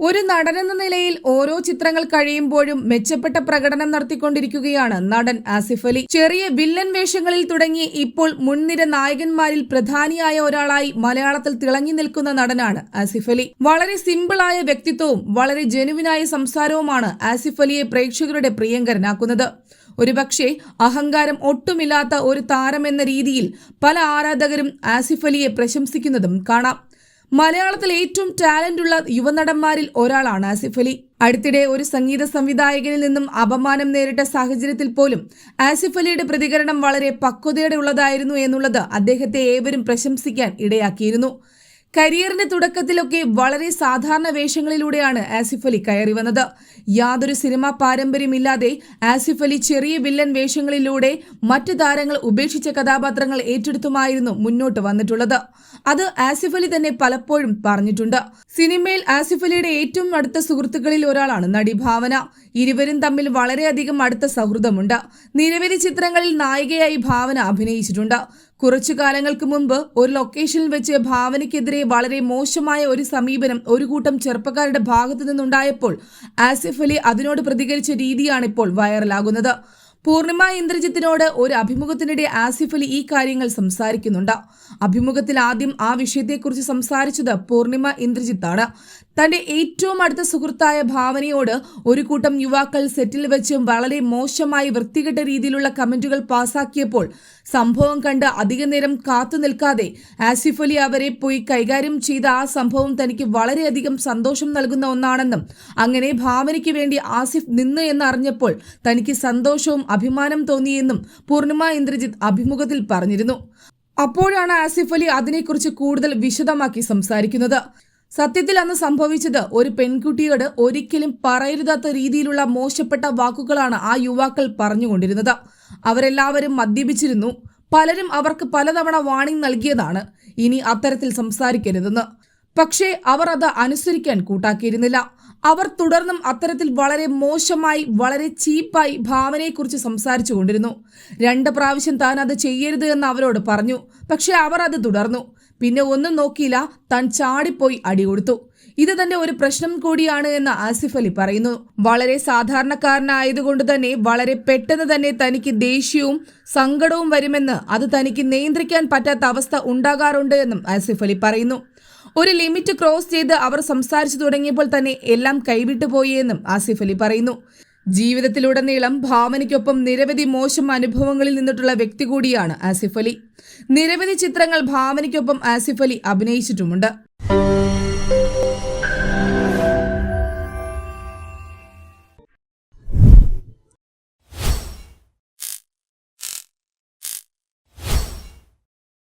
ഒരു നടനെന്ന നിലയിൽ ഓരോ ചിത്രങ്ങൾ കഴിയുമ്പോഴും മെച്ചപ്പെട്ട പ്രകടനം നടത്തിക്കൊണ്ടിരിക്കുകയാണ് നടൻ ആസിഫ് അലി. ചെറിയ വില്ലൻ വേഷങ്ങളിൽ തുടങ്ങി ഇപ്പോൾ മുൻനിര നായകന്മാരിൽ പ്രധാനിയായ ഒരാളായി മലയാളത്തിൽ തിളങ്ങി നിൽക്കുന്ന നടനാണ് ആസിഫ് അലി. വളരെ സിമ്പിളായ വ്യക്തിത്വവും വളരെ ജനുവിനായ സംസാരവുമാണ് ആസിഫ് അലിയെ പ്രേക്ഷകരുടെ പ്രിയങ്കരനാക്കുന്നത്. ഒരുപക്ഷെ അഹങ്കാരം ഒട്ടുമില്ലാത്ത ഒരു താരമെന്ന രീതിയിൽ പല ആരാധകരും ആസിഫ് അലിയെ പ്രശംസിക്കുന്നതും കാണാം. മലയാളത്തിൽ ഏറ്റവും ടാലന്റ് ഉള്ള യുവനടന്മാരിൽ ഒരാളാണ് ആസിഫ് അലി. അടുത്തിടെ ഒരു സംഗീത സംവിധായകനിൽ നിന്നും അപമാനം നേരിട്ട സാഹചര്യത്തിൽ പോലും ആസിഫ് അലിയുടെ പ്രതികരണം വളരെ പക്വതയോടെ ഉള്ളതായിരുന്നു എന്നുള്ളത് അദ്ദേഹത്തെ ഏവരും പ്രശംസിക്കാൻ ഇടയാക്കിയിരുന്നു. കരിയറിന്റെ തുടക്കത്തിലൊക്കെ വളരെ സാധാരണ വേഷങ്ങളിലൂടെയാണ് ആസിഫ് അലി കയറി വന്നത്. യാതൊരു സിനിമാ പാരമ്പര്യമില്ലാതെ ആസിഫ് അലി ചെറിയ വില്ലൻ വേഷങ്ങളിലൂടെ മറ്റ് താരങ്ങൾ ഉപേക്ഷിച്ച കഥാപാത്രങ്ങൾ ഏറ്റെടുത്തുമായിരുന്നു മുന്നോട്ട് വന്നിട്ടുള്ളത്. അത് ആസിഫ് അലി തന്നെ പലപ്പോഴും പറഞ്ഞിട്ടുണ്ട്. സിനിമയിൽ ആസിഫ് അലിയുടെ ഏറ്റവും അടുത്ത സുഹൃത്തുക്കളിൽ ഒരാളാണ് നടി ഭാവന. ഇരുവരും തമ്മിൽ വളരെയധികം അടുത്ത സൗഹൃദമുണ്ട്. നിരവധി ചിത്രങ്ങളിൽ നായികയായി ഭാവന അഭിനയിച്ചിട്ടുണ്ട്. കുറച്ചു കാലങ്ങൾക്ക് മുൻപ് ഒരു ലൊക്കേഷനിൽ വെച്ച് ഭാവനയ്ക്കെതിരെ വളരെ മോശമായ ഒരു സമീപനം ഒരു കൂട്ടം ചെറുപ്പക്കാരുടെ ഭാഗത്തു നിന്നുണ്ടായപ്പോൾ ആസിഫ് അലി അതിനോട് പ്രതികരിച്ച രീതിയാണ് ഇപ്പോൾ വൈറലാകുന്നത്. പൂർണിമ ഇന്ദ്രജിത്തിനോട് ഒരു അഭിമുഖത്തിനിടെ ആസിഫ് അലി ഈ കാര്യങ്ങൾ സംസാരിക്കുന്നുണ്ട്. അഭിമുഖത്തിൽ ആദ്യം ആ വിഷയത്തെക്കുറിച്ച് സംസാരിച്ചത് പൂർണിമ ഇന്ദ്രജിത്താണ്. തന്റെ ഏറ്റവും അടുത്ത സുഹൃത്തായ ഭാവനയോട് ഒരു കൂട്ടം യുവാക്കൾ സെറ്റിൽ വെച്ചും വളരെ മോശമായി വൃത്തികെട്ട രീതിയിലുള്ള കമന്റുകൾ പാസാക്കിയപ്പോൾ സംഭവം കണ്ട് അധിക നേരം കാത്തു നിൽക്കാതെ ആസിഫ് അലി അവരെ പോയി കൈകാര്യം ചെയ്ത ആ സംഭവം തനിക്ക് വളരെയധികം സന്തോഷം നൽകുന്ന ഒന്നാണെന്നും അങ്ങനെ ഭാവനയ്ക്ക് വേണ്ടി ആസിഫ് നിന്ന് എന്നറിഞ്ഞപ്പോൾ തനിക്ക് സന്തോഷവും അഭിമാനം തോന്നിയെന്നും പൂർണിമ ഇന്ദ്രജിത്ത് അഭിമുഖത്തിൽ പറഞ്ഞിരുന്നു. അപ്പോഴാണ് ആസിഫ് അലി അതിനെക്കുറിച്ച് കൂടുതൽ വിശദമാക്കി സംസാരിക്കുന്നത്. സത്യത്തിൽ അന്ന് സംഭവിച്ചത് ഒരു പെൺകുട്ടിയോട് ഒരിക്കലും പറയരുതാത്ത രീതിയിലുള്ള മോശപ്പെട്ട വാക്കുകളാണ് ആ യുവാക്കൾ പറഞ്ഞുകൊണ്ടിരുന്നത്. അവരെല്ലാവരും മദ്യപിച്ചിരുന്നു. പലരും അവർക്ക് പലതവണ വാണിംഗ് നൽകിയതാണ് ഇനി അത്തരത്തിൽ സംസാരിക്കരുതെന്ന്. പക്ഷേ അവർ അത് അനുസരിക്കാൻ കൂട്ടാക്കിയിരുന്നില്ല. അവർ തുടർന്നും അത്തരത്തിൽ വളരെ മോശമായി വളരെ ചീപ്പായി ഭാവനയെക്കുറിച്ച് സംസാരിച്ചു കൊണ്ടിരുന്നു രണ്ട് പ്രാവശ്യം താൻ അത് ചെയ്യരുത് എന്ന് അവരോട് പറഞ്ഞു. പക്ഷേ അവർ അത് തുടർന്നു. പിന്നെ ഒന്നും നോക്കിയില്ല. താൻ ചാടിപ്പോയി അടികൊടുത്തു ഇത് തന്നെ ഒരു പ്രശ്നം കൂടിയാണ് എന്ന് ആസിഫ് അലി പറയുന്നു. വളരെ സാധാരണക്കാരനായതുകൊണ്ട് തന്നെ വളരെ പെട്ടെന്ന് തന്നെ തനിക്ക് ദേഷ്യവും സങ്കടവും വരുമെന്ന് അത് തനിക്ക് നിയന്ത്രിക്കാൻ പറ്റാത്ത അവസ്ഥ ഉണ്ടാകാറുണ്ട് എന്നും ആസിഫ് അലി പറയുന്നു. ഒരു ലിമിറ്റ് ക്രോസ് ചെയ്ത് അവർ സംസാരിച്ചു തുടങ്ങിയപ്പോൾ തന്നെ എല്ലാം കൈവിട്ടു പോയി എന്നും ആസിഫ് അലി പറയുന്നു. ജീവിതത്തിലുടനീളം ഭാവനയ്ക്കൊപ്പം നിരവധി മോശം അനുഭവങ്ങളിൽ നിന്നിട്ടുള്ള വ്യക്തി കൂടിയാണ് ആസിഫ് അലി. നിരവധി ചിത്രങ്ങൾ ഭാവനയ്ക്കൊപ്പം ആസിഫ് അലി അഭിനയിച്ചിട്ടുമുണ്ട്.